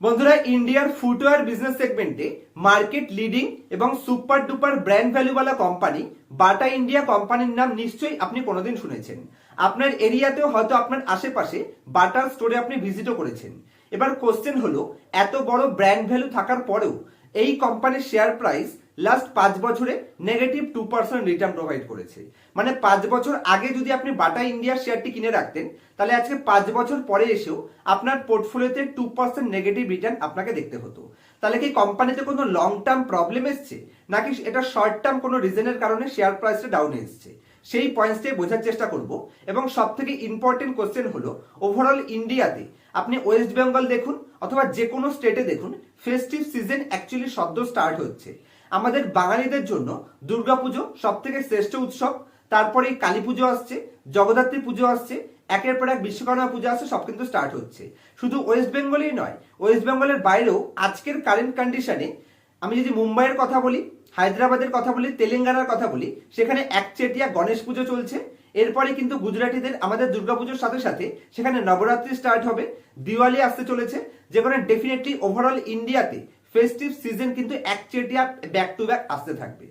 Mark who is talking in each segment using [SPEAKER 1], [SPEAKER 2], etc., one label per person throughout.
[SPEAKER 1] বন্ধুরা ইন্ডিয়ার footwear business সেগমেন্টে মার্কেট লিডিং এবং সুপার ডুপার ব্র্যান্ড ভ্যালুওয়ালা কোম্পানি বাটা ইন্ডিয়া কোম্পানির নাম নিশ্চয়ই আপনি কোনোদিন শুনেছেন। আপনার এরিয়াতেও হয়তো আপনার আশেপাশে বাটার স্টোরে আপনি ভিজিটও করেছেন। এবার কোশ্চেন হলো, এত বড় ব্র্যান্ড ভ্যালু থাকার পরেও এই কোম্পানির শেয়ার প্রাইস লাস্ট পাঁচ বছরে negative two percent return provide করেছে। মানে পাঁচ বছর আগে যদি আপনি বাটা ইন্ডিয়ার শেয়ারটি কিনে রাখতেন, তাহলে আজকে পাঁচ বছর পরে এসেও আপনার পোর্টফোলিওতে টু পার্সেন্ট নেগেটিভ রিটার্ন আপনাকে দেখতে হতো। তাহলে কি কোম্পানিতে কোনো লং টার্ম প্রবলেম এসছে? নাকি এটা শর্ট টার্ম কোনো রিজনের কারণে শেয়ার প্রাইসটা ডাউন এসছে? সেই পয়েন্টসটাই বোঝার চেষ্টা করব। এবং সব থেকে ইম্পর্টেন্ট কোশ্চেন হলো ওভারঅল ইন্ডিয়াতে আপনি ওয়েস্ট বেঙ্গল দেখুন, অথবা যে কোনো স্টেটে দেখুন ফেস্টিভ সিজন অ্যাকচুয়ালি সদ্য স্টার্ট হচ্ছে। আমাদের বাঙালিদের জন্য দুর্গাপুজো সব থেকে শ্রেষ্ঠ উৎসব। তারপরে কালী পুজো আসছে, জগদ্ধাত্রী পুজো আসছে, একের পর এক বিশ্বকর্মা পুজো আসছে, সব কিন্তু স্টার্ট হচ্ছে। শুধু ওয়েস্ট বেঙ্গলেই নয় ওয়েস্ট বেঙ্গলের বাইরেও আজকের কারেন্ট কন্ডিশনে আমি যদি মুম্বাইয়ের কথা বলি, হায়দ্রাবাদের কথা বলি, তেলেঙ্গানার কথা বলি, সেখানে একচেটিয়া গণেশ পুজো চলছে। এরপরে কিন্তু গুজরাটিদের আমাদের দুর্গাপুজোর সাথে সাথে সেখানে নবরাত্রি স্টার্ট হবে, দিওয়ালি আসতে চলেছে, যেখানে ডেফিনেটলি ওভারঅল ইন্ডিয়াতে ফেস্টিভ সিজন কিন্তু একচেটিয়া ব্যাক টু ব্যাক আসতে থাকবে।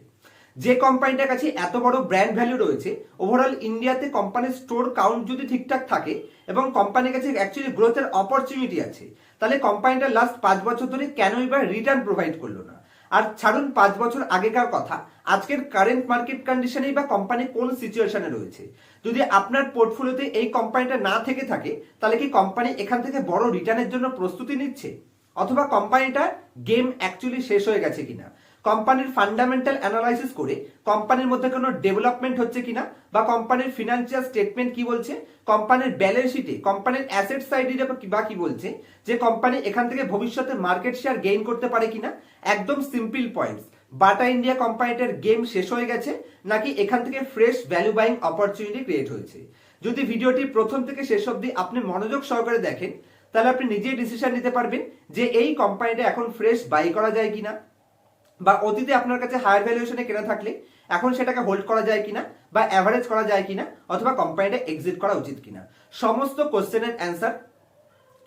[SPEAKER 1] যে কোম্পানিটার কাছে এত বড় ব্র্যান্ড ভ্যালু রয়েছে ওভারঅল ইন্ডিয়াতে কোম্পানির স্টোর কাউন্ট যদি ঠিকঠাক থাকে এবং কোম্পানির কাছে অ্যাকচুয়ালি গ্রোথের অপরচুনিটি আছে, তাহলে কোম্পানিটা লাস্ট পাঁচ বছর ধরে কেনই বা রিটার্ন প্রোভাইড করল না? আর ছাড়ুন, পাঁচ বছর আগেকার কথা, আজকের কারেন্ট মার্কেট কন্ডিশনেই বা কোম্পানি কোন সিচুয়েশনে রয়েছে? যদি আপনার পোর্টফোলিওতে এই কোম্পানিটা না থেকে থাকে, তাহলে কি কোম্পানি এখান থেকে বড় রিটার্নের জন্য প্রস্তুতি নিচ্ছে? অথবা কোম্পানিটার গেম অ্যাকচুয়ালি শেষ হয়ে গেছে কিনা। কোম্পানির ফান্ডামেন্টাল অ্যানালাইসিস করে কোম্পানির মধ্যে কোনো ডেভেলপমেন্ট হচ্ছে কিনা বা কোম্পানির ফিনান্সিয়াল স্টেটমেন্ট কি বলছে, কোম্পানির ব্যালেন্স শিটে কোম্পানির অ্যাসেট সাইডে বা কি বলছে, যে কোম্পানি এখান থেকে ভবিষ্যতে মার্কেট শেয়ার গেইন করতে পারে কিনা, একদম সিম্পল পয়েন্টস বাটা ইন্ডিয়া কোম্পানিটার গেম শেষ হয়ে গেছে, নাকি এখান থেকে fresh value buying opportunity create হয়েছে। যদি ভিডিওটি প্রথম থেকে শেষ অবধি আপনি মনোযোগ সহকারে দেখেন তাহলে আপনি নিজেই ডিসিশন নিতে পারবেন যে এই কোম্পানিটা এখন ফ্রেশ বাই করা যায় কিনা বা অতীতে আপনার কাছে হায়ার ভ্যালুয়েশনে কেনা থাকলে এখন সেটাকে হোল্ড করা যায় কিনা বা অ্যাভারেজ করা যায় কিনা অথবা কোম্পানিটা এক্সিট করা উচিত কিনা। সমস্ত কোশ্চেনের অ্যান্সার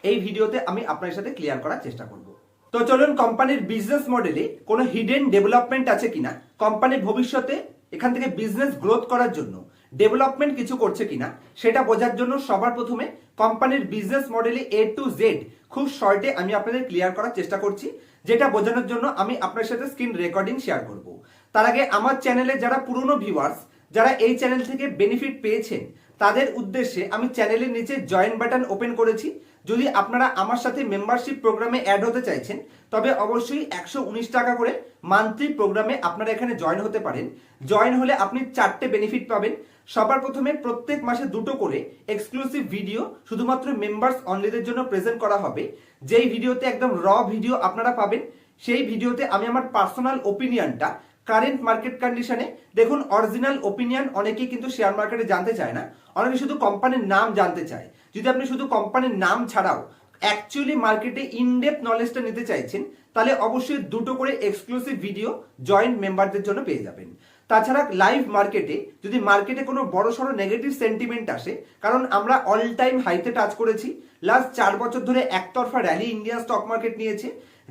[SPEAKER 1] এই ভিডিওতে আমি আপনার সাথে ক্লিয়ার করার চেষ্টা করব। তো চলুন কোম্পানির বিজনেস মডেলে কোনো হিডেন ডেভেলপমেন্ট আছে কিনা? কোম্পানির ভবিষ্যতে এখান থেকে বিজনেস গ্রোথ করার জন্য। ডেভেলপমেন্ট কিছু করছে কিনা, সেটা বোঝার জন্য সবার প্রথমে কোম্পানির বিজনেস মডেলে এ টু জেড খুব শর্টে আমি আপনাদের ক্লিয়ার করার চেষ্টা করছি, যেটা বোঝানোর জন্য আমি আপনার সাথে স্ক্রিন রেকর্ডিং শেয়ার করব। তার আগে আমার চ্যানেলে যারা পুরনো ভিউয়ার্স যারা এই চ্যানেল থেকে বেনিফিট পেয়েছেন, তাদের উদ্দেশ্যে আমি চ্যানেলের নিচে জয়েন বাটন ওপেন করেছি। যদি আপনারা আমার সাথে মেম্বারশিপ প্রোগ্রামে অ্যাড হতে চাইছেন, তবে অবশ্যই একশো উনিশ টাকা করে মান্থলি প্রোগ্রামে আপনারা এখানে জয়েন হতে পারেন। জয়েন হলে আপনি চারটে বেনিফিট পাবেন। সবার প্রথমে প্রত্যেক মাসে দুটো করে এক্সক্লুসিভ ভিডিও শুধুমাত্র মেম্বার্স অনলিদের জন্য প্রেজেন্ট করা হবে। যেই ভিডিওতে একদম র ভিডিও আপনারা পাবেন, সেই ভিডিওতে আমি আমার পার্সোনাল ওপিনিয়নটা কারেন্ট মার্কেট কন্ডিশনে দেখুন অরিজিনাল ওপিনিয়ন অনেকেই কিন্তু শেয়ার মার্কেটে জানতে চায় না। অনেকে শুধু কোম্পানির নাম জানতে চায়। যদি আপনি শুধু কোম্পানির নাম ছাড়াও অ্যাকচুয়ালি মার্কেটে ইনডেপ নলেজটা নিতে চাইছেন, তাহলে অবশ্যই দুটো করে এক্সক্লুসিভ ভিডিও জয়েন্ট মেম্বারদের জন্য পেয়ে যাবেন। তাছাড়া লাইভ মার্কেটে যদি মার্কেটে কোনো বড় সড়ো নেগেটিভ সেন্টিমেন্ট আসে, কারণ আমরা অল টাইম হাইতে টাচ করেছি লাস্ট চার বছর ধরে একতরফা র্যালি ইন্ডিয়ান স্টক মার্কেট নিয়েছে,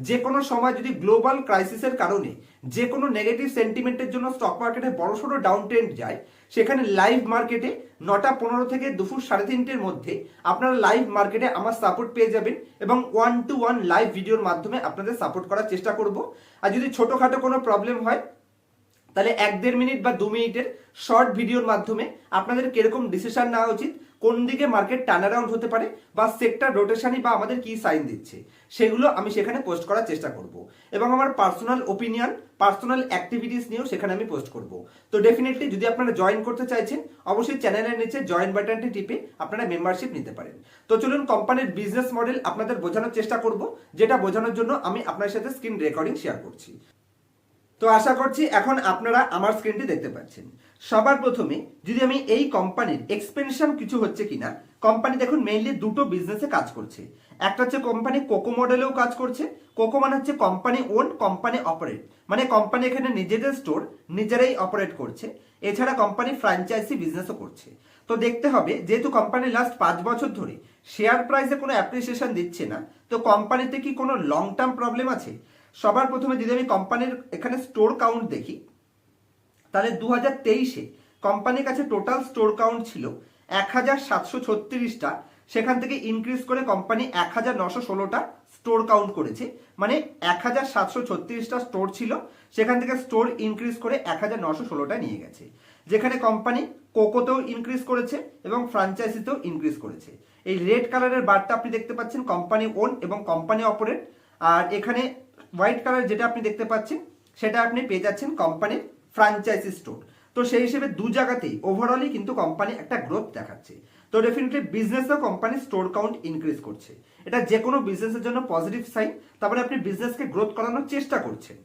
[SPEAKER 1] যে কোনো সময় যদি গ্লোবাল ক্রাইসিসের কারণে যে কোনো নেগেটিভ সেন্টিমেন্টের জন্য স্টক মার্কেটে বড় সড়ো ডাউন ট্রেন্ড যায়, সেখানে লাইভ মার্কেটে নটা পনেরো থেকে দুপুর সাড়ে তিনটের মধ্যে আপনারা লাইভ মার্কেটে আমার সাপোর্ট পেয়ে যাবেন এবং ওয়ান টু ওয়ান লাইভ ভিডিওর মাধ্যমে আপনাদের সাপোর্ট করার চেষ্টা করব। আর যদি ছোটোখাটো কোনো প্রবলেম হয় তাহলে এক দেড় মিনিট বা দু মিনিটের শর্ট ভিডিওর মাধ্যমে আপনাদের কীরকম ডিসিশন নেওয়া উচিত, কোন দিকে মার্কেট টার্ন অ্যারাউন্ড হতে পারে বা সেক্টর রোটেশনই বা আমাদের কি সাইন দিচ্ছে, সেগুলো আমি সেখানে পোস্ট করার চেষ্টা করব। এবং আমার পার্সোনাল ওপিনিয়ন পার্সোনাল অ্যাক্টিভিটিস নিয়েও সেখানে আমি পোস্ট করব। তো ডেফিনেটলি যদি আপনারা জয়েন করতে চাইছেন, অবশ্যই চ্যানেলের নিচে জয়েন বাটনটি টিপে আপনারা মেম্বারশিপ নিতে পারেন। তো চলুন কোম্পানির বিজনেস মডেল আপনাদের বোঝানোর চেষ্টা করব, যেটা বোঝানোর জন্য আমি আপনার সাথে স্ক্রিন রেকর্ডিং শেয়ার করছি। তো আশা করছি এখন আপনারা আমার স্ক্রিনটি দেখতে পাচ্ছেন। সবার প্রথমে যদি আমি এই কোম্পানির এক্সপেনশন কিছু হচ্ছে কিনা কোম্পানি দেখুন মেইনলি দুটো বিজনেসে কাজ করছে। একটা হচ্ছে কোম্পানি কোকো মডেলেও কাজ করছে। কোকো মানে হচ্ছে কোম্পানি ওন কোম্পানি অপারেট মানে কোম্পানি এখানে নিজেদের স্টোর নিজেরাই অপারেট করছে। এছাড়া কোম্পানি ফ্র্যাঞ্চাইজি বিজনেসও করছে। তো দেখতে হবে, যেহেতু কোম্পানি লাস্ট পাঁচ বছর ধরে শেয়ার প্রাইসে কোনো অ্যাপ্রিসিয়েশন দিচ্ছে না, তো কোম্পানিতে কি কোনো লং টার্ম প্রবলেম আছে? সবার প্রথমে যদি আমি কোম্পানির এখানে স্টোর কাউন্ট দেখি, তাহলে দু হাজার তেইশে কোম্পানির কাছে টোটাল স্টোর কাউন্ট ছিল এক হাজার সাতশো ছত্রিশটা। সেখান থেকে ইনক্রিজ করে কোম্পানি এক হাজার নশো ষোলোটা স্টোর কাউন্ট করেছে। মানে এক হাজার সাতশো ছত্রিশটা স্টোর ছিল, সেখান থেকে স্টোর ইনক্রিজ করে এক হাজার নশো ষোলোটা নিয়ে গেছে। যেখানে কোম্পানি কোকোতেও ইনক্রিজ করেছে এবং ফ্রাঞ্চাইজিতেও ইনক্রিজ করেছে। এই রেড কালারের বারটা আপনি দেখতে পাচ্ছেন কোম্পানি ওন এবং কোম্পানি অপারেট আর এখানে হোয়াইট কালার যেটা আপনি দেখতে পাচ্ছেন, সেটা আপনি পেয়ে যাচ্ছেন কোম্পানির ফ্রাঞ্চাইজি স্টোর তো সেই হিসেবে দু জায়গাতেই ওভারঅলই কিন্তু কোম্পানি একটা গ্রোথ দেখাচ্ছে। তো ডেফিনেটলি বিজনেসেও কোম্পানি স্টোর কাউন্ট ইনক্রিজ করছে। এটা যে কোনো বিজনেসের জন্য পজিটিভ সাইন তারপরে আপনি বিজনেসকে গ্রোথ করানোর চেষ্টা করছেন।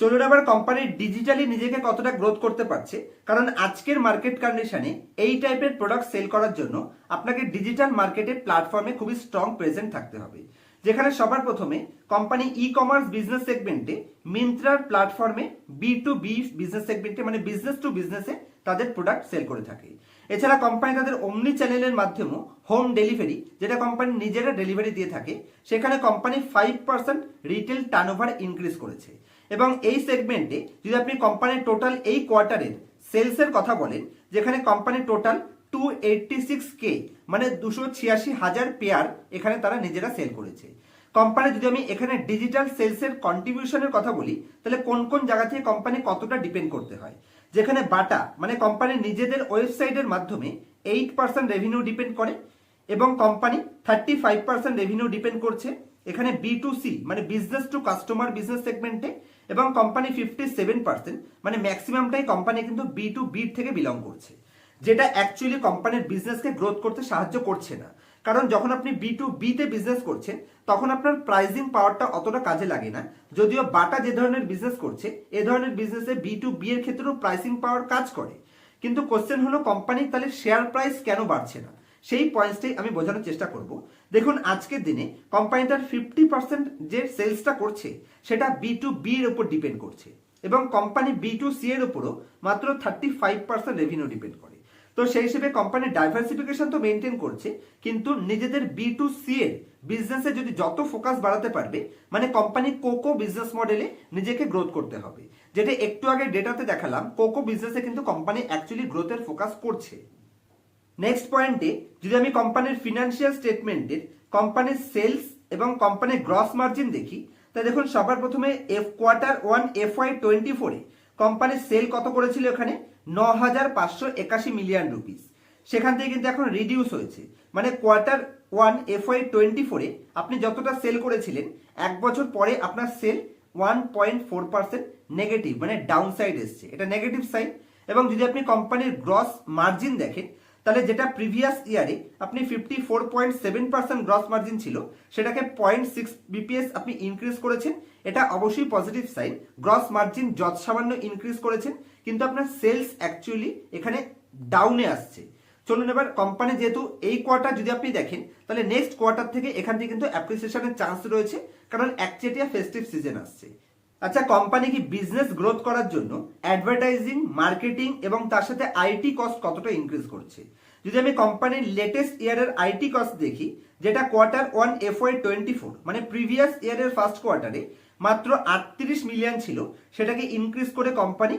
[SPEAKER 1] চলুন আবার কোম্পানি ডিজিটালি নিজেকে কতটা গ্রোথ করতে পারছে, কারণ আজকের মার্কেট কন্ডিশনে এই টাইপের প্রোডাক্ট সেল করার জন্য আপনাকে ডিজিটাল মার্কেটের প্ল্যাটফর্মে খুবই স্ট্রং প্রেজেন্ট থাকতে হবে। যেখানে সবার প্রথমে কোম্পানি ই কমার্স বিজনেস সেগমেন্টে মিন্ত্রার প্ল্যাটফর্মে বি টু বি বিজনেস সেগমেন্টে মানে বিজনেস টু বিজনেসে তাদের প্রোডাক্ট সেল করে থাকে। এছাড়া কোম্পানি তাদের অমনি চ্যানেলের মাধ্যমেও হোম ডেলিভারি যেটা কোম্পানি নিজেরা ডেলিভারি দিয়ে থাকে, সেখানে company five percent retail turnover increase করেছে। এবং এই সেগমেন্টে যদি আপনি কোম্পানির টোটাল এই কোয়ার্টারের সেলসের কথা বলেন, যেখানে কোম্পানির total two eighty six K মানে দুশো ছিয়াশি হাজার পেয়ার এখানে তারা নিজেরা সেল করেছে। কোম্পানি যদি আমি এখানে ডিজিটাল সেলসের কন্ট্রিবিউশনের কথা বলি, তাহলে কোন কোন জায়গা থেকে কোম্পানি কতটা ডিপেন্ড করতে হয়? যেখানে বাটা মানে কোম্পানির নিজেদের ওয়েবসাইটের মাধ্যমে এইট পার্সেন্ট রেভিনিউ ডিপেন্ড করে এবং company thirty five percent revenue depend করছে। এখানে বি টু সি মানে বিজনেস টু কাস্টমার বিজনেস সেগমেন্টে এবং কোম্পানি ফিফটি সেভেন পার্সেন্ট মানে ম্যাক্সিমামটাই কোম্পানি কিন্তু বি টু বি থেকে বিলং করছে। যেটা অ্যাকচুয়ালি কোম্পানির বিজনেসকে গ্রোথ করতে সাহায্য করছে না। কারণ যখন আপনি বি টু বিতে বিজনেস করছেন, তখন আপনার প্রাইজিং পাওয়ারটা অতটা কাজে লাগে না। যদিও বাটা যে ধরনের বিজনেস করছে, এ ধরনের বিজনেসে বি টু বি এর ক্ষেত্রেও প্রাইসিং পাওয়ার কাজ করে। কিন্তু কোশ্চেন হলো কোম্পানির তাহলে শেয়ার প্রাইস কেন বাড়ছে না? সেই পয়েন্টটাই আমি বোঝানোর চেষ্টা করব। দেখুন, আজকের দিনে কোম্পানিটার ফিফটি পার্সেন্ট যে সেলসটা করছে, সেটা বি টু বি এর উপর ডিপেন্ড করছে। এবং কোম্পানি বি টু সি এর উপরও মাত্র thirty five percent revenue depend করে। তো সেই হিসেবে কোম্পানি ডাইভার্সিফিকেশন তো মেনটেন করছে, কিন্তু নিজেদের বি টু সি এর বিজনেসে যদি যত ফোকাস বাড়াতে পারবে মানে কোম্পানি কোকো বিজনেস মডেলে নিজেকে গ্রোথ করতে হবে। যেটা একটু আগে ডেটাতে দেখালাম কোকো বিজনেসে কিন্তু কোম্পানি অ্যাকচুয়ালি গ্রোথের ফোকাস করছে। নেক্সট পয়েন্টে যদি আমি কোম্পানির ফিনান্সিয়াল স্টেটমেন্টের কোম্পানির সেলস এবং কোম্পানির গ্রস মার্জিন দেখি তা দেখুন সবার প্রথমে F quarter one F Y twenty ফোরে কোম্পানির সেল কত করেছিল এখানে? ন হাজার পাঁচশো একাশি মিলিয়ন রুপিস। সেখান থেকে কিন্তু এখন রিডিউস হয়েছে। মানে quarter one F Y twenty ফোরে আপনি যতটা সেল করেছিলেন, এক বছর পরে আপনার sale one point four percent negative মানে ডাউন সাইড এসছে। এটা নেগেটিভ সাইড এবং যদি আপনি কোম্পানির গ্রস মার্জিন দেখেন তাহলে যেটা প্রিভিয়াস ইয়ারে আপনি fifty four point seven percent gross margin ছিল, সেটাকে পয়েন্ট সিক্স বিপিএস আপনি ইনক্রিজ করেছেন, এটা অবশ্যই পজিটিভ সাইন গ্রস মার্জিন যত সামান্য ইনক্রিজ করেছেন, কিন্তু আপনার সেলস অ্যাকচুয়ালি এখানে ডাউনে আসছে। চলুন এবার কোম্পানি যেহেতু এই কোয়ার্টার যদি আপনি দেখেন, তাহলে নেক্সট কোয়ার্টার থেকে এখান থেকে কিন্তু অ্যাপ্রিসিয়েশনের চান্স রয়েছে, কারণ একচেটিয়া ফেস্টিভ সিজন আসছে। আচ্ছা কোম্পানি কি বিজনেস গ্রোথ করার জন্য অ্যাডভার্টাইজিং মার্কেটিং এবং তার সাথে আইটি কস্ট কতটা ইনক্রিজ করছে? যদি আমি কোম্পানির লেটেস্ট ইয়ারের আইটি কস্ট দেখি, যেটা quarter one F Y twenty four মানে প্রিভিয়াস ইয়ারের ফার্স্ট কোয়ার্টারে মাত্র আটত্রিশ মিলিয়ন ছিল, সেটাকে ইনক্রিজ করে কোম্পানি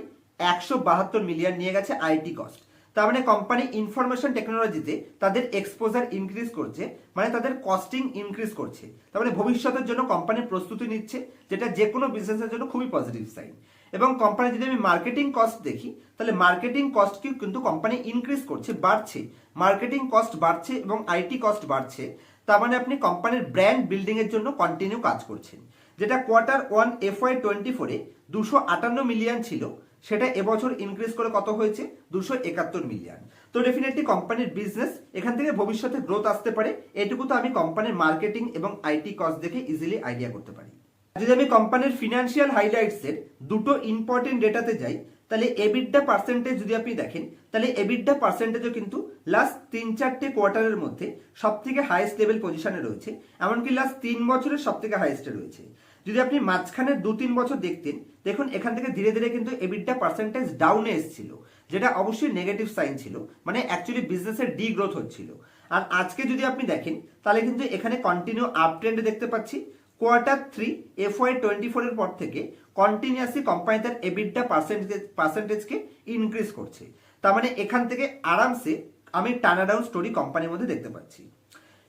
[SPEAKER 1] একশো বাহাত্তর মিলিয়ন নিয়ে গেছে আইটি কস্ট তার মানে কোম্পানি ইনফরমেশন টেকনোলজিতে তাদের এক্সপোজার ইনক্রিজ করছে মানে তাদের কস্টিং ইনক্রিজ করছে। তার মানে ভবিষ্যতের জন্য কোম্পানি প্রস্তুতি নিচ্ছে, যেটা যে কোনো বিজনেসের জন্য খুবই পজিটিভ সাইন এবং কোম্পানি যদি আমি মার্কেটিং কস্ট দেখি, তাহলে মার্কেটিং কস্টকে কিন্তু কোম্পানি ইনক্রিজ করছে, বাড়ছে। মার্কেটিং কস্ট বাড়ছে এবং আইটি কস্ট বাড়ছে। তার মানে আপনি কোম্পানির ব্র্যান্ড বিল্ডিং এর জন্য কন্টিনিউ কাজ করছেন। যেটা quarter one F Y twenty ফোরে দুশো আটান্ন মিলিয়ন ছিল। সেটা এবছর ইনক্রিজ করে কত হয়েছে? দুশো একাত্তর মিলিয়ন তো ডেফিনেটলি কোম্পানির বিজনেস এখান থেকে ভবিষ্যতে গ্রোথ আসতে পারে। এটুকু তো আমি কোম্পানির মার্কেটিং এবং আইটি কস্ট দেখে ইজিলি আইডিয়া করতে পারি। যদি আমি কোম্পানির ফিনান্সিয়াল হাইলাইটসের দুটো ইম্পর্টেন্ট ডেটাতে যাই, তাহলে এবিডা পার্সেন্টেজ যদি আপনি দেখেন, তাহলে এবিডা পার্সেন্টেজও কিন্তু লাস্ট তিন চারটে কোয়ার্টারের মধ্যে সব থেকে হাইয়েস্ট লেভেল পজিশনে রয়েছে। এমনকি লাস্ট তিন বছরের সব থেকে হাইয়েস্টে রয়েছে। যদি আপনি মাঝখানে দু তিন বছর দেখতেন, দেখুন এখান থেকে ধীরে ধীরে কিন্তু এবিডা পার্সেন্টেজ ডাউনে এসেছিল, যেটা অবশ্যই নেগেটিভ সাইন ছিল মানে অ্যাকচুয়ালি বিজনেসের ডি গ্রোথ হচ্ছিল। আর আজকে যদি আপনি দেখেন, তাহলে কিন্তু এখানে কন্টিনিউ আপ ট্রেন্ড দেখতে পাচ্ছি। Quarter three F Y twenty ফোরের পর থেকে কন্টিনিউয়াসলি কোম্পানি তার এবিডটা পার্সেন্টেজ পার্সেন্টেজকে ইনক্রিজ করছে। তার মানে এখান থেকে আরামসে আমি টার্নারাউন্ড স্টোরি কোম্পানির মধ্যে দেখতে পাচ্ছি।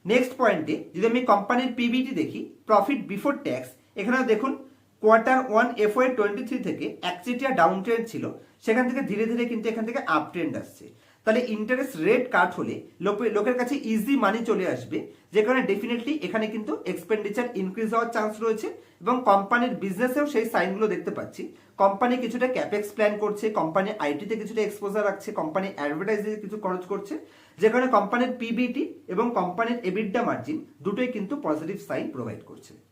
[SPEAKER 1] নেক্সট পয়েন্টে যদি আমি কোম্পানির পিবিটি দেখি প্রফিট বিফোর ট্যাক্স এখানেও দেখুন quarter one F Y twenty three থেকে একচেটিয়া ডাউন ট্রেন্ড ছিল, সেখান থেকে ধীরে ধীরে কিন্তু এখান থেকে আপ ট্রেন্ড আসছে। তাহলে ইন্টারেস্ট রেট কাট হলে লোকে- লোকের কাছে ইজি মানি চলে আসবে, যে কারণে ডেফিনেটলি এখানে কিন্তু এক্সপেন্ডিচার ইনক্রিজ হওয়ার চান্স রয়েছে এবং কোম্পানির বিজনেসেও সেই সাইনগুলো দেখতে পাচ্ছি। কোম্পানি কিছুটা ক্যাপেক্স প্ল্যান করছে কোম্পানি আইটিতে কিছুটা এক্সপোজার রাখছে কোম্পানি অ্যাডভার্টাইজিংয়ে কিছু খরচ করছে, যে কারণে কোম্পানির পিবিটি এবং কোম্পানির এবিডা মার্জিন দুটোই কিন্তু পজিটিভ সাইন প্রোভাইড করছে।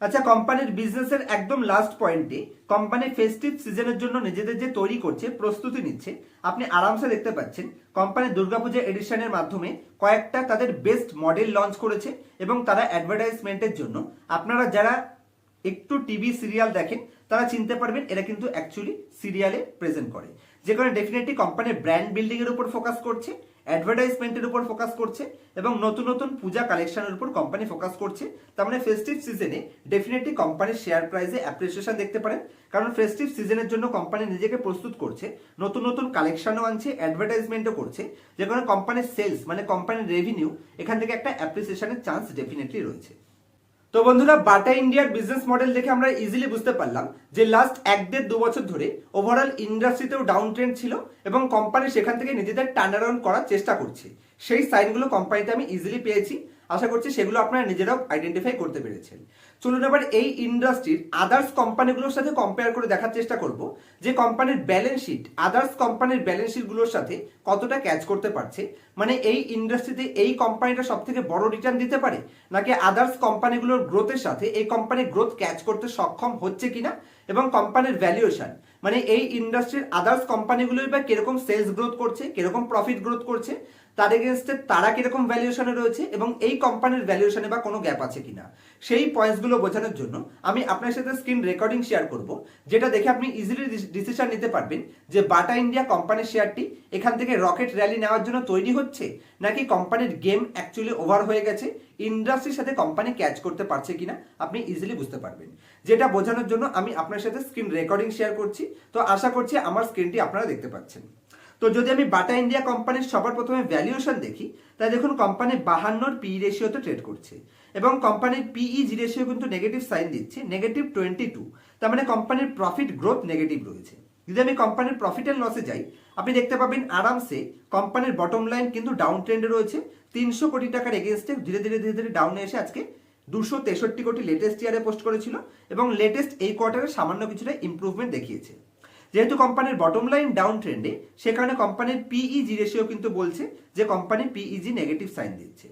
[SPEAKER 1] আচ্ছা কোম্পানির বিজনেসের একদম লাস্ট পয়েন্টে কোম্পানি ফেস্টিভ সিজনের জন্য নিজেদের যে তৈরি করছে, প্রস্তুতি নিচ্ছে, আপনি আরামসে দেখতে পাচ্ছেন, কোম্পানি দুর্গাপূজা এডিশনের মাধ্যমে কয়েকটা তাদের বেস্ট মডেল লঞ্চ করেছে এবং তারা অ্যাডভার্টাইজমেন্টের জন্য, আপনারা যারা একটু টিভি সিরিয়াল দেখেন, তারা চিনতে পারবেন, এরা কিন্তু অ্যাকচুয়ালি সিরিয়ালে প্রেজেন্ট করে। যে কারণে ডেফিনেটলি কোম্পানির ব্র্যান্ড বিল্ডিং এর উপর ফোকাস করছে অ্যাডভার্টাইজমেন্টের উপর ফোকাস করছে, এবং নতুন নতুন পূজা কালেকশনের উপর কোম্পানি ফোকাস করছে। তার মানে ফেস্টিভ সিজনে ডেফিনেটলি কোম্পানির শেয়ার প্রাইসে অ্যাপ্রিসিয়েশন দেখতে পারেন। কারণ ফেস্টিভ সিজনের জন্য কোম্পানি নিজেকে প্রস্তুত করছে, নতুন নতুন কালেকশনও আনছে অ্যাডভার্টাইজমেন্টও করছে যে কারণে কোম্পানির সেলস মানে কোম্পানির রেভিনিউ এখান থেকে একটা অ্যাপ্রিসিয়েশনের চান্স ডেফিনেটলি রয়েছে। তো বন্ধুরা বাটা ইন্ডিয়ার বিজনেস মডেল দেখে আমরা ইজিলি বুঝতে পারলাম যে লাস্ট এক দেড় দু বছর ধরে ওভারঅল ইন্ডাস্ট্রিতেও ডাউন ট্রেন্ড ছিল এবং কোম্পানি সেখান থেকে নিজেদের টার্ন করার চেষ্টা করছে। সেই সাইনগুলো কোম্পানিতে আমি ইজিলি পেয়েছি। আশা করছি সেগুলো আপনারা নিজেরাও আইডেন্টিফাই করতে পেরেছেন। চলুন এবার এই ইন্ডাস্ট্রির আদার্স কোম্পানিগুলোর সাথে কম্পেয়ার করে দেখার চেষ্টা করব, যে কোম্পানির ব্যালেন্স শিট আদার্স কোম্পানির ব্যালেন্স শিটগুলোর সাথে কতটা ক্যাচ করতে পারছে মানে এই ইন্ডাস্ট্রিতে এই কোম্পানিটা সব থেকে বড় রিটার্ন দিতে পারে, নাকি আদার্স কোম্পানিগুলোর গ্রোথের সাথে এই কোম্পানির গ্রোথ ক্যাচ করতে সক্ষম হচ্ছে কিনা, এবং কোম্পানির ভ্যালুয়েশন মানে এই ইন্ডাস্ট্রির আদার্স কোম্পানিগুলোই বা কীরকম সেলস গ্রোথ করছে, কীরকম প্রফিট গ্রোথ করছে তার এগেনস্টে তারা কীরকম ভ্যালুয়েশনে রয়েছে এবং এই কোম্পানির ভ্যালুয়েশনে বা কোনো গ্যাপ আছে কিনা? সেই পয়েন্টসগুলো বোঝানোর জন্য আমি আপনার সাথে স্ক্রিন রেকর্ডিং শেয়ার করব, যেটা দেখে আপনি ইজিলি ডিসিশন নিতে পারবেন যে বাটা ইন্ডিয়া কোম্পানির শেয়ারটি এখান থেকে রকেট র্যালি নেওয়ার জন্য তৈরি হচ্ছে, নাকি কোম্পানির গেম অ্যাকচুয়ালি ওভার হয়ে গেছে ইন্ডাস্ট্রির সাথে কোম্পানি ক্যাচ করতে পারছে কিনা আপনি ইজিলি বুঝতে পারবেন। যেটা বোঝানোর জন্য আমি আপনার সাথে স্ক্রিন রেকর্ডিং শেয়ার করছি, তো আশা করছি আমার স্ক্রিনটি আপনারা দেখতে পাচ্ছেন। তো যদি আমি বাটা ইন্ডিয়া কোম্পানির সবার প্রথমে ভ্যালুয়েশন দেখি তাই দেখুন কোম্পানি বাহান্নর পি রেশিওতে ট্রেড করছে। এবং কোম্পানির পিই জি রেশিও কিন্তু নেগেটিভ সাইন দিচ্ছে নেগেটিভ টোয়েন্টি টু তার মানে কোম্পানির প্রফিট গ্রোথ নেগেটিভ রয়েছে। যদি আমি কোম্পানির প্রফিট অ্যান্ড লসে যাই, আপনি দেখতে পাবেন আরামসে কোম্পানির বটম লাইন কিন্তু ডাউন ট্রেন্ডে রয়েছে। তিনশো কোটি টাকার এগেনস্টে ধীরে ধীরে ধীরে ধীরে ডাউনে এসে আজকে দুশো তেষট্টি কোটি লেটেস্ট ইয়ারে পোস্ট করেছিল। এবং লেটেস্ট এই কোয়ার্টারে সামান্য কিছুটা ইম্প্রুভমেন্ট দেখিয়েছে। যেহেতু কোম্পানির বটম লাইন ডাউন ট্রেন্ডে সে কারণে কোম্পানির পিইজি রেশিও কিন্তু বলছে যে কোম্পানি পিইজি নেগেটিভ সাইন দিচ্ছে।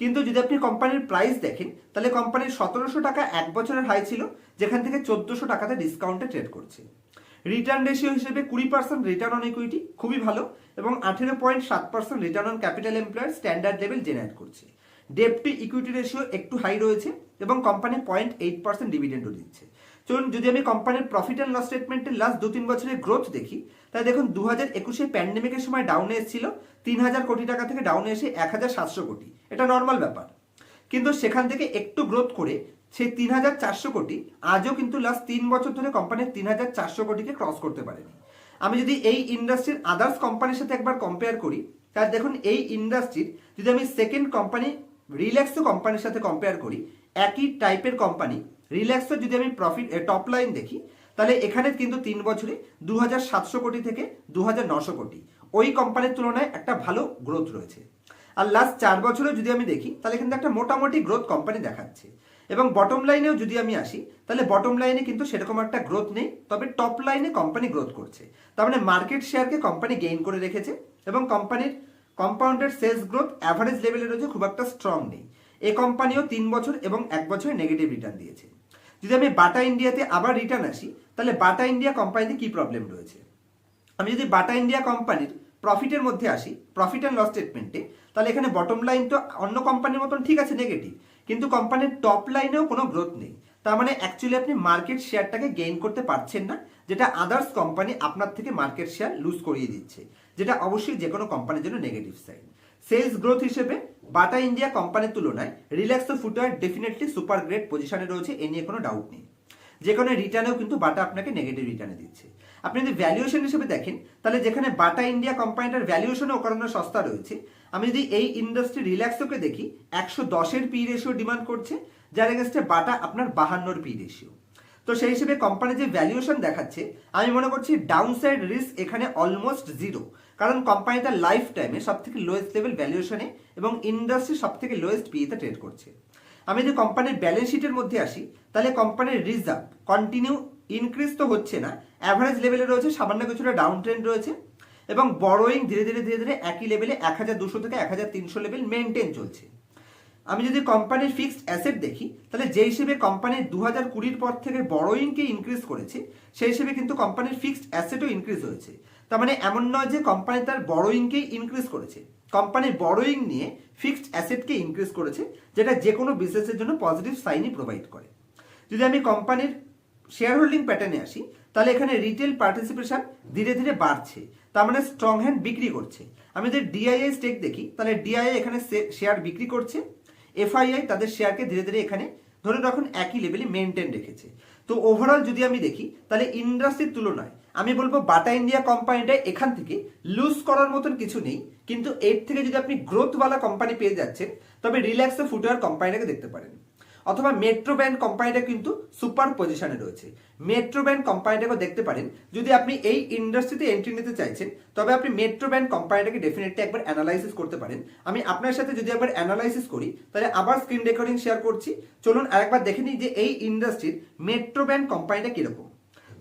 [SPEAKER 1] কিন্তু যদি আপনি কোম্পানির প্রাইস দেখেন, তাহলে কোম্পানির সতেরোশো টাকা এক বছরের হাই ছিল, যেখান থেকে চোদ্দশো টাকাতে ডিসকাউন্টে ট্রেড করছে। রিটার্ন রেশিও হিসেবে কুড়ি পার্সেন্ট রিটার্ন অন ইকুইটি খুবই ভালো, এবং আঠেরো পয়েন্ট সাত percent return on capital employer standard level generate করছে। ডেপ টু ইকুইটি রেশিও একটু হাই রয়েছে, এবং কোম্পানি পয়েন্ট এইট পার্সেন্ট ডিভিডেন্ডও দিচ্ছে। চলুন, যদি আমি কোম্পানির প্রফিট অ্যান্ড লস স্টেটমেন্টের লাস্ট দু তিন বছরের গ্রোথ দেখি তাই দেখুন দু হাজার একুশে প্যান্ডেমিকের সময় ডাউনে এসেছিল তিন হাজার কোটি টাকা থেকে ডাউনে এসে এক হাজার সাতশো কোটি। এটা নর্মাল ব্যাপার। কিন্তু সেখান থেকে একটু গ্রোথ করে, সেই তিন হাজার চারশো কোটি আজও কিন্তু লাস্ট তিন বছর ধরে কোম্পানির তিন হাজার চারশো কোটিকে ক্রস করতে পারেনি। আমি যদি এই ইন্ডাস্ট্রির আদার্স কোম্পানির সাথে একবার কম্পেয়ার করি, তাহলে দেখুন, এই ইন্ডাস্ট্রির যদি আমি সেকেন্ড কোম্পানি রিল্যাক্সো কোম্পানির সাথে কম্পেয়ার করি, একই টাইপের কোম্পানি রিল্যাক্সো যদি আমি প্রফিট টপ লাইন দেখি, তাহলে এখানে কিন্তু তিন বছরে দু হাজার সাতশো কোটি থেকে দু কোটি। ওই কোম্পানির তুলনায় একটা ভালো গ্রোথ রয়েছে। আর লাস্ট চার বছরে যদি আমি দেখি, তাহলে কিন্তু একটা মোটামুটি গ্রোথ কোম্পানি দেখাচ্ছে। এবং বটম লাইনেও যদি আমি আসি, তাহলে বটম লাইনে কিন্তু সেরকম একটা গ্রোথ নেই, তবে টপ লাইনে কোম্পানি গ্রোথ করছে। তার মানে মার্কেট শেয়ারকে কোম্পানি গেইন করে রেখেছে, এবং কোম্পানির কম্পাউন্ডেড সেলস গ্রোথ অ্যাভারেজ লেভেলে রয়েছে, খুব একটা স্ট্রং নেই। এ কোম্পানিও তিন বছর এবং এক বছরে নেগেটিভ রিটার্ন দিয়েছে। যদি আমি বাটা ইন্ডিয়াতে আবার রিটার্ন আসি, তাহলে বাটা ইন্ডিয়া কোম্পানিতে কি প্রবলেম রয়েছে? আমি যদি বাটা ইন্ডিয়া কোম্পানির প্রফিটের মধ্যে আসি প্রফিট অ্যান্ড লস স্টেটমেন্টে তাহলে এখানে বটম লাইন তো অন্য কোম্পানির মতন ঠিক আছে নেগেটিভ কিন্তু কোম্পানির টপ লাইনেও কোনো গ্রোথ নেই। তার মানে অ্যাকচুয়ালি আপনি মার্কেট শেয়ারটাকে গেইন করতে পারছেন না, যেটা আদার্স কোম্পানি আপনার থেকে মার্কেট শেয়ার লুজ করিয়ে দিচ্ছে, যেটা অবশ্যই যে কোনো কোম্পানির জন্য নেগেটিভ সাইড সেলস গ্রোথ হিসেবে বাটা ইন্ডিয়া কোম্পানির তুলনায় Relaxo footwear definitely super great পজিশনে রয়েছে, এ নিয়ে কোনো ডাউট নেই। যে কোনো রিটার্নেও কিন্তু বাটা আপনাকে নেগেটিভ রিটার্নে দিচ্ছে। আপনি যদি ভ্যালুয়েশন হিসেবে দেখেন, তাহলে যেখানে বাটা ইন্ডিয়া কোম্পানিটার ভ্যালুয়েশনও কারণে সস্তা রয়েছে, আমি যদি এই ইন্ডাস্ট্রি রিল্যাক্সোকে দেখি, একশো দশের পি রেশিও ডিমান্ড করছে, যার এগেস্টে বাটা আপনার বাহান্নর পি রেশিও তো সেই হিসেবে কোম্পানি যে ভ্যালুয়েশন দেখাচ্ছে, আমি মনে করছি ডাউন সাইড রিস্ক এখানে অলমোস্ট জিরো কারণ কোম্পানি কোম্পানিটা লাইফ টাইমে সব থেকে লোয়েস্ট লেভেল ভ্যালুয়েশনে এবং ইন্ডাস্ট্রি সব থেকে লোয়েস্ট পিতে ট্রেড করছে। আমি যদি কোম্পানির ব্যালেন্স শিটের মধ্যে আসি, তাহলে কোম্পানির রিজার্ভ কন্টিনিউ ইনক্রিজ তো হচ্ছে না অ্যাভারেজ লেভেলে রয়েছে সামান্য কিছুটা ডাউন ট্রেন্ড রয়েছে এবং বড়োয়িং ধীরে ধীরে ধীরে ধীরে একই লেভেলে এক হাজার দুশো থেকে এক হাজার তিনশো লেভেল মেনটেন চলছে। আমি যদি কোম্পানির ফিক্সড অ্যাসেট দেখি, তাহলে যে হিসেবে কোম্পানির দু হাজার কুড়ির পর থেকে বড়োয়িংকে ইনক্রিজ করেছে, সেই হিসেবে কিন্তু কোম্পানির ফিক্সড অ্যাসেটও ইনক্রিজ হয়েছে। তার মানে এমন নয় যে কোম্পানি তার বড়োয়িংকেই ইনক্রিজ করেছে। কোম্পানির বড়োয়িং নিয়ে ফিক্সড অ্যাসেটকে ইনক্রিজ করেছে, যেটা যে কোনো বিজনেসের জন্য পজিটিভ সাইনই প্রোভাইড করে। যদি আমি কোম্পানির শেয়ার হোল্ডিং প্যাটার্নে আসি, তাহলে এখানে রিটেল পার্টিসিপেশন ধীরে ধীরে বাড়ছে। তার মানে স্ট্রং হ্যান্ড বিক্রি করছে। আমি যদি ডিআইআই স্টেক দেখি, তাহলে ডিআইআই এখানে শেয়ার বিক্রি করছে। এফআইআই তাদের শেয়ারকে ধীরে ধীরে এখানে ধরে রাখুন একই লেভেলে মেনটেন রেখেছে। তো ওভারঅল যদি আমি দেখি, তাহলে ইন্ডাস্ট্রির তুলনায় আমি বলব বাটা ইন্ডিয়া কোম্পানিটা এখান থেকে লুজ করার মতন কিছু নেই, কিন্তু এর থেকে যদি আপনি গ্রোথওয়ালা কোম্পানি পেয়ে যাচ্ছেন, তবে রিল্যাক্সে ফুটওয়ার কোম্পানিটাকে দেখতে পারেন। অথবা মেট্রো ব্যান্ড কোম্পানিটা কিন্তু সুপার পজিশনে রয়েছে। মেট্রো ব্যান্ড কোম্পানিটাকে দেখতে পারেন। যদি আপনি এই ইন্ডাস্ট্রিতে এন্ট্রি নিতে চাইছেন, তবে আপনি মেট্রো ব্যান্ড কোম্পানিটাকে ডেফিনেটলি একবার অ্যানালাইসিস করতে পারেন। আমি আপনার সাথে যদি একবার অ্যানালাইসিস করি, তাহলে আবার স্ক্রিন রেকর্ডিং শেয়ার করছি। চলুন আরেকবার দেখে নিই যে এই ইন্ডাস্ট্রির মেট্রো ব্যান্ড কোম্পানিটা কীরকম।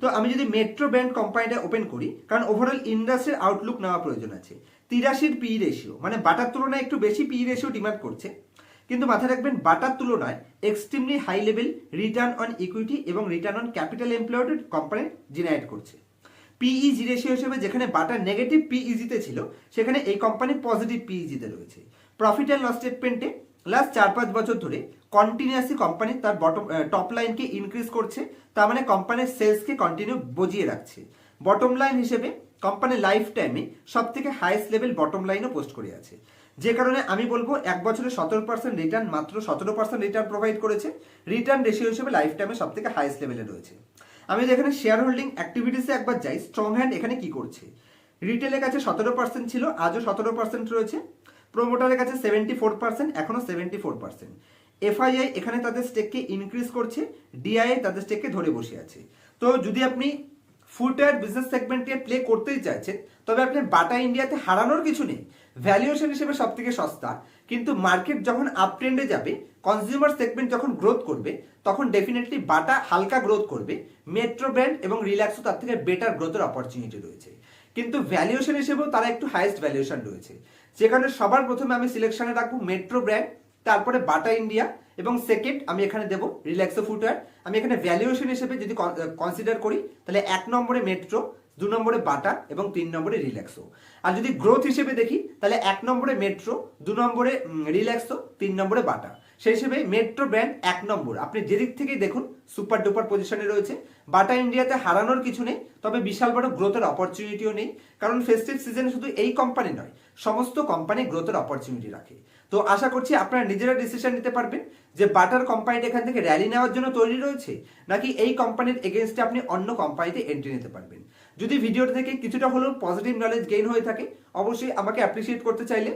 [SPEAKER 1] তো আমি যদি মেট্রো ব্যান্ড কোম্পানিটা ওপেন করি, কারণ ওভারঅল ইন্ডাস্ট্রির আউটলুক নেওয়া প্রয়োজন আছে। তিরাশির পি রেশিও মানে বাটার তুলনায় একটু বেশি পি রেশিও ডিমান্ড করছে। কিন্তু মাথায় রাখবেন, বাটার তুলনায় extremely high level return on equity এবং return on capital employed company generate করছে। পিইজি রেশিও হিসেবে যেখানে বাটার নেগেটিভ পিইজিতে ছিল, সেখানে এই কোম্পানি পজিটিভ পিইজিতে রয়েছে। প্রফিট অ্যান্ড লস স্টেটমেন্টে লাস্ট চার পাঁচ বছর ধরে কন্টিনিউয়াসলি কোম্পানি তার বটম টপ লাইনকে ইনক্রিজ করছে, তার মানে কোম্পানির সেলসকে কন্টিনিউ বজিয়ে রাখছে। বটম লাইন হিসেবে কোম্পানি লাইফ টাইমে সব থেকে হাইয়েস্ট লেভেল বটম লাইনও পোস্ট করে আছে। যে কারণে আমি বলব এক বছরে সতেরো পার্সেন্ট রিটার্ন মাত্র সতেরো পার্সেন্ট রিটার্ন প্রোভাইড করেছে। রিটার্ন রেশিও হিসেবে লাইফ টাইমে সব থেকে হাইয়েস্ট লেভেলে রয়েছে। আমি যদি এখানে শেয়ার হোল্ডিং অ্যাক্টিভিটিসে একবার যাই স্ট্রং হ্যান্ড এখানে কি করছে? রিটেলের কাছে সতেরো পার্সেন্ট ছিল, আজও সতেরো পার্সেন্ট রয়েছে। প্রোমোটারের কাছে সেভেন্টি ফোর পার্সেন্ট এখনও সেভেন্টি ফোর পার্সেন্ট এফআইআই এখানে তাদের স্টেককে ইনক্রিজ করছে ডিআইআই তাদের স্টেককে ধরে বসে আছে। তো যদি আপনি ফুটওয়্যার বিজনেস সেগমেন্টে প্লে করতেই চাইছেন, তবে আপনি বাটা ইন্ডিয়াতে হারানোর কিছু নেই। ভ্যালুয়েশন হিসেবে সব থেকে সস্তা। কিন্তু মার্কেট যখন আপ ট্রেন্ডে যাবে কনজিউমার সেগমেন্ট যখন গ্রোথ করবে, তখন ডেফিনেটলি বাটা হালকা গ্রোথ করবে। মেট্রো ব্র্যান্ড এবং রিল্যাক্সও তার থেকে বেটার গ্রোথের অপরচুনিটি রয়েছে। কিন্তু ভ্যালুয়েশন হিসেবেও তারা একটু হাইয়েস্ট ভ্যালুয়েশন রয়েছে। যেখানে সবার প্রথমে আমি সিলেকশনে রাখব মেট্রো ব্র্যান্ড তারপরে বাটা ইন্ডিয়া এবং সেকেন্ড আমি এখানে দেবো রিল্যাক্সো ফুটওয়্যার আমি এখানে ভ্যালুয়েশন হিসেবে যদি কনসিডার করি, তাহলে এক নম্বরে মেট্রো দু নম্বরে বাটা এবং তিন নম্বরে রিল্যাক্সো। আর যদি গ্রোথ হিসেবে দেখি, তাহলে এক নম্বরে মেট্রো, দু নম্বরে রিল্যাক্সো, তিন নম্বরে বাটা। সেই হিসেবে মেট্রো ব্র্যান্ড এক নম্বর। আপনি যেদিক থেকেই দেখুন, সুপার ডুপার পজিশনে রয়েছে। বাটা ইন্ডিয়াতে হারানোর কিছু নেই, তবে বিশাল বড় গ্রোথের অপরচুনিটিও নেই, কারণ ফেস্টিভ সিজনে শুধু এই কোম্পানি নয়, সমস্ত কোম্পানি গ্রোথের অপরচুনিটি রাখে। তো আশা করছি আপনারা নিজেরা ডিসিশন নিতে পারবেন যে বাটার কোম্পানিটা এখান থেকে র্যালি নেওয়ার জন্য তৈরি রয়েছে, নাকি এই কোম্পানির এগেনস্টে আপনি অন্য কোম্পানিতে এন্ট্রি নিতে পারবেন। যদি ভিডিওটা থেকে কিছুটা হলেও পজিটিভ নলেজ গেইন হয়ে থাকে, অবশ্যই আমাকে অ্যাপ্রিসিয়েট করতে চাইলে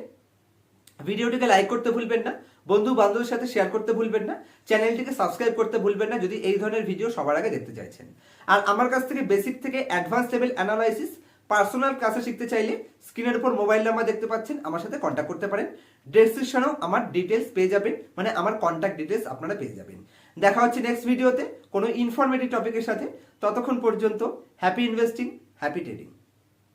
[SPEAKER 1] ভিডিওটিকে লাইক করতে ভুলবেন না, বন্ধু বান্ধবের সাথে শেয়ার করতে ভুলবেন না চ্যানেলটিকে সাবস্ক্রাইব করতে ভুলবেন না যদি এই ধরনের ভিডিও সবার আগে দেখতে চাইছেন। আর আমার কাছ থেকে বেসিক থেকে অ্যাডভান্স লেভেল অ্যানালাইসিস পার্সোনাল ক্লাসে শিখতে চাইলে স্ক্রিনের উপর মোবাইল নাম্বার দেখতে পাচ্ছেন, আমার সাথে কন্ট্যাক্ট করতে পারেন। ডেসক্রিপশনেও আমার ডিটেলস পেয়ে যাবেন মানে আমার কন্ট্যাক্ট ডিটেলস আপনারা পেয়ে যাবেন। দেখা হচ্ছে নেক্সট ভিডিওতে কোনো ইনফরমেটিভ টপিকের সাথে। ততক্ষণ পর্যন্ত হ্যাপি ইনভেস্টিং হ্যাপি ট্রেডিং